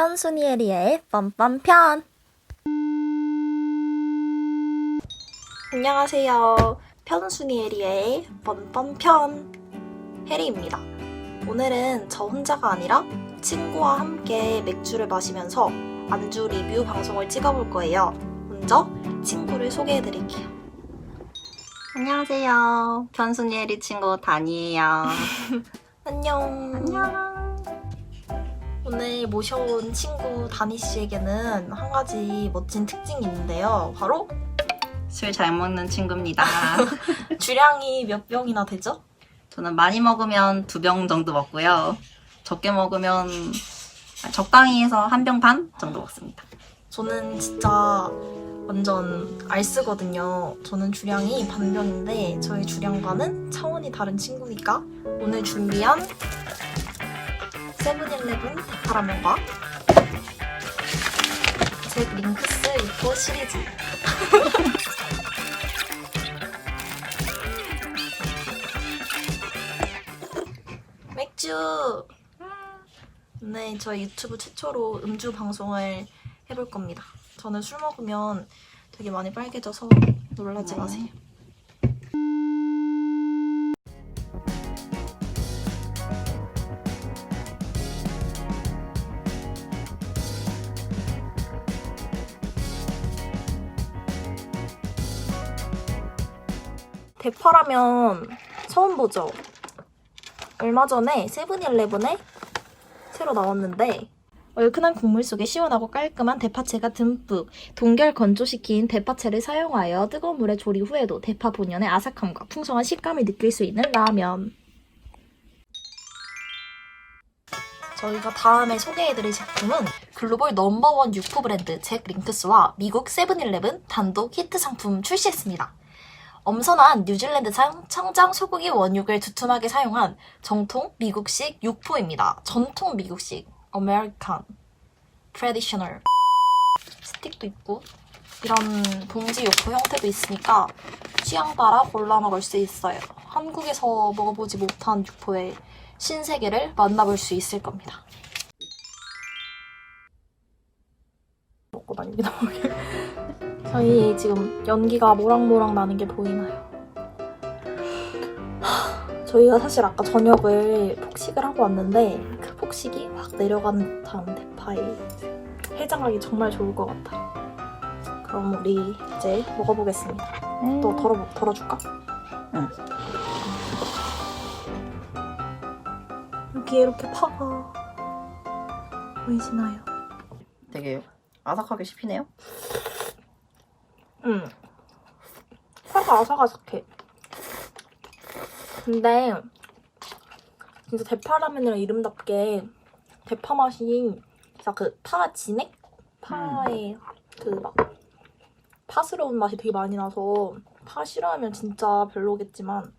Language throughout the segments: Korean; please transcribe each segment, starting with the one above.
편순이 에리의 뻔뻔편. 안녕하세요. 편순이 에리의 뻔뻔편. 해리입니다. 오늘은 저 혼자가 아니라 친구와 함께 맥주를 마시면서 안주 리뷰 방송을 찍어볼 거예요. 먼저 친구를 소개해드릴게요. 안녕하세요. 편순이 에리 친구 다니예요. 안녕. 안녕. 오늘 모셔온 친구 다니 씨에게는 한 가지 멋진 특징이 있는데요. 바로 술 잘 먹는 친구입니다. 주량이 몇 병이나 되죠? 저는 많이 먹으면 두 병 정도 먹고요. 적게 먹으면 적당히 해서 한 병 반 정도 먹습니다. 저는 진짜 완전 알쓰거든요. 저는 주량이 반병인데 저희 주량과는 차원이 다른 친구니까 오늘 준비한 세븐일레븐 대파라면과 잭 링크스 유포 시리즈 맥주 네, 저희 유튜브 최초로 음주 방송을 해볼 겁니다. 저는 술 먹으면 되게 많이 빨개져서 놀라지 네. 마세요. 대파라면 처음 보죠? 얼마 전에 세븐일레븐에 새로 나왔는데 얼큰한 국물 속에 시원하고 깔끔한 대파채가 듬뿍 동결 건조시킨 대파채를 사용하여 뜨거운 물에 조리 후에도 대파 본연의 아삭함과 풍성한 식감을 느낄 수 있는 라면 저희가 다음에 소개해드릴 제품은 글로벌 넘버원 육포 브랜드 잭 링크스와 미국 세븐일레븐 단독 히트 상품 출시했습니다. 엄선한 뉴질랜드산 청장 소고기 원육을 두툼하게 사용한 정통 미국식 육포입니다. 전통 미국식 아메리칸 트레디셔널 스틱도 있고 이런 봉지 육포 형태도 있으니까 취향 따라 골라 먹을 수 있어요. 한국에서 먹어보지 못한 육포의 신세계를 만나볼 수 있을 겁니다. 먹고 다닙니다. 저희 지금 연기가 모락모락 나는 게 보이나요? 하, 저희가 사실 아까 저녁을 폭식을 하고 왔는데 그 폭식이 확 내려간 듯한 대파에 해장하기 정말 좋을 것 같아요. 그럼 우리 이제 먹어보겠습니다. 또 덜어, 덜어줄까? 응. 여기에 이렇게 파가 보이시나요? 되게 아삭하게 씹히네요. 응. 파가 아삭아삭해. 근데 진짜 대파라면이랑 이름답게 대파 맛이 진짜 그 파 진액? 파의 그막 파스러운 맛이 되게 많이 나서 파 싫어하면 진짜 별로겠지만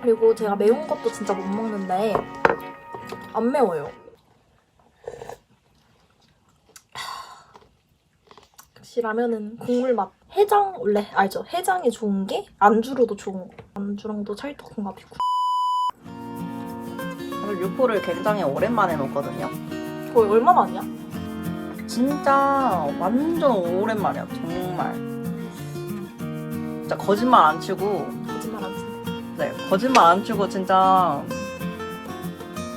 그리고 제가 매운 것도 진짜 못 먹는데 안 매워요. 역시 라면은 국물 맛. 해장 원래 알죠? 해장이 좋은 게 안주로도 좋은 거. 안주랑도 찰떡 궁합이고. 오늘 육포를 굉장히 오랜만에 먹거든요. 거의 얼마 만이야? 진짜 완전 오랜만이야. 정말. 진짜 거짓말 안 치고 거짓말 안 치네. 네 거짓말 안 치고 진짜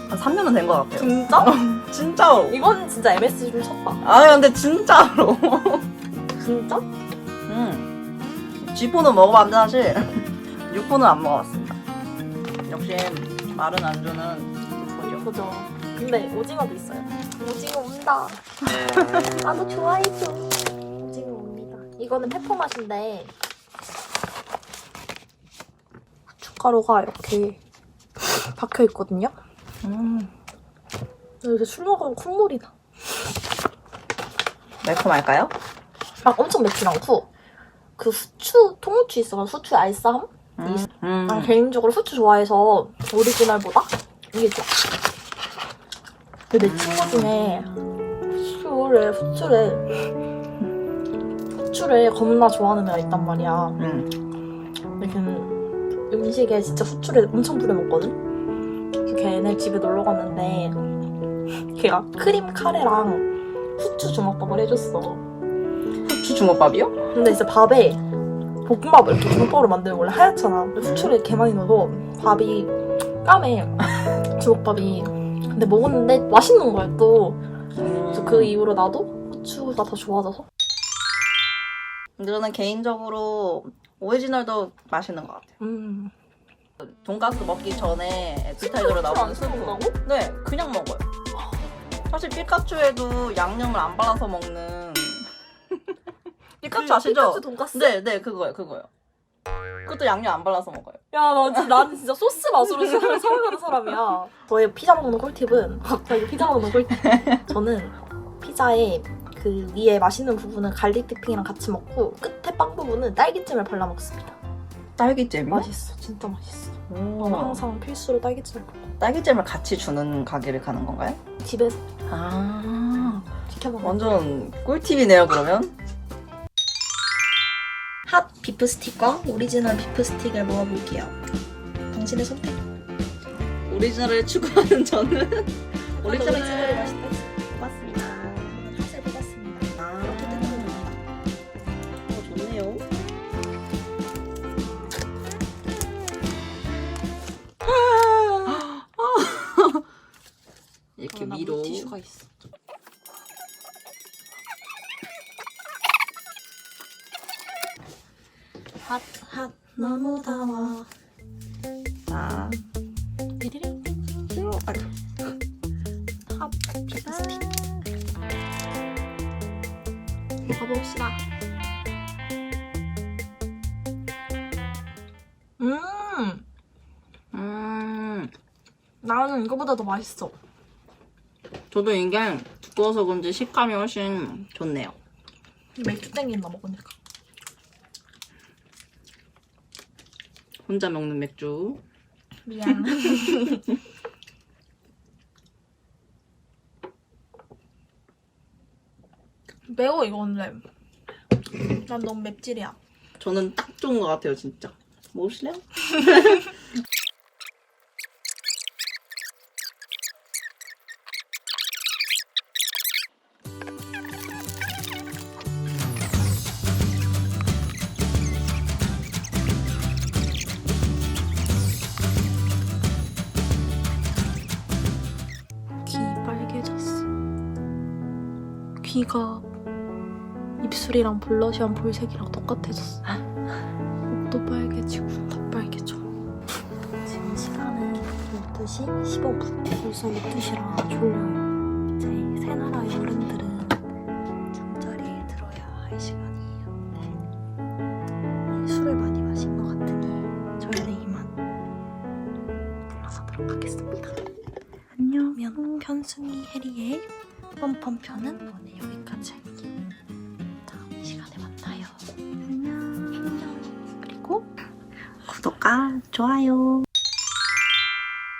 한 3년은 된 것 같아요. 진짜? 진짜로. 이건 진짜 MSG 좀 쳤다. 아 근데 진짜로. 진짜? 음. 쥐포는 먹어봤는데 사실 육포는 안 먹어봤습니다. 역시 마른 안주는 육포죠. 그죠. 근데 오징어도 있어요. 오징어 온다. 나도 좋아해줘. 오징어 옵니다. 이거는 페퍼 맛인데 후춧가루가 이렇게 박혀 있거든요. 음. 요새 술 먹으면 콧물이 나. 매콤할까요? 막 엄청 맵진 않고 그 후추 통후추 있어. 후추 알싸함? 음. 음. 난 개인적으로 후추 좋아해서 오리지널보다 이게 좋아. 근데 내 친구 중에 후추를 후추를 후추를 겁나 좋아하는 애가 있단 말이야. 음. 근데 걔는 음식에 진짜 후추를 엄청 뿌려 먹거든. 그래서 걔네 집에 놀러 갔는데 걔가 크림 카레랑 후추 주먹밥을 해줬어. 후추 주먹밥이요? 근데 이제 밥에 볶음밥을 이렇게 주먹밥으로 만들면 원래 하얗잖아. 근데 후추를 이렇게 많이 넣어서 밥이 까매. 주먹밥이. 근데 먹었는데 맛있는 거야 또. 그래서 그 이후로 나도 후추가 더 좋아져서. 근데 저는 개인적으로 오리지널도 맛있는 것 같아요. 음. 돈가스 먹기 전에 에피타이저로 나오는 안 써본다고? 네, 그냥 먹어요. 사실 피카츄에도 양념을 안 발라서 먹는 피카츄 아시죠? 피카츄 돈가스? 네, 네, 그거요, 그거요. 그것도 양념 안 발라서 먹어요. 야, 나 진짜, 나는 진짜 소스 맛으로 살- 살아가는 사람이야. 저의 피자 먹는 꿀팁은, 나 이거 피자 먹는 꿀팁. 저는 피자에 그 위에 맛있는 부분은 갈릭 디핑이랑 같이 먹고, 끝에 빵 부분은 딸기잼을 발라 먹습니다. 딸기잼이요? 맛있어. 진짜 맛있어. 오. 항상 필수로 딸기잼을 발라. 딸기잼을 같이 주는 가게를 가는 건가요? 집에서 아, 시켜. 완전 꿀팁이네요, 그러면. 핫 비프 스틱과 오리지널 비프 스틱을 먹어볼게요. 당신의 선택. 오리지널을 추구하는 저는 오리지널 오리지널 찌개를 맛있다. 고맙습니다. 핫을 뽑았습니다. 아, 이렇게 뜯는 겁니다. 어, 좋네요. 이렇게 나 위로 물티슈가 있어. 핫, 핫, 너무 더워. 자, 띠리링. 핫, 비스틱. 먹어봅시다. 음, 음, 나는 이거보다 더 맛있어. 저도 이게 두꺼워서 그런지 식감이 훨씬 좋네요. 맥주 땡긴다 먹으니까. 혼자 먹는 맥주. 미안. 매워 이거 근데. 난 너무 맵찔이야. 저는 딱 좋은 것 같아요, 진짜. 먹으실래요? 귀가 입술이랑 블러셔한 볼색이랑 똑같아졌어. 목도 빨개지고 다 빨개져. 지금 시간은 12시 15분. 벌써 12시라 졸려요. 이제 새나라의 어른들은 잠자리에 들어야 할 시간이에요. 네. 술을 많이 마신 것 같으니 저희는 이만 물러서도록 하겠습니다. 안녕. 그러면 편순이 해리의 뻔뻔 편은 오늘 여기까지 할게요. 다음 시간에 만나요. 안녕. 안녕. 그리고 구독과 좋아요.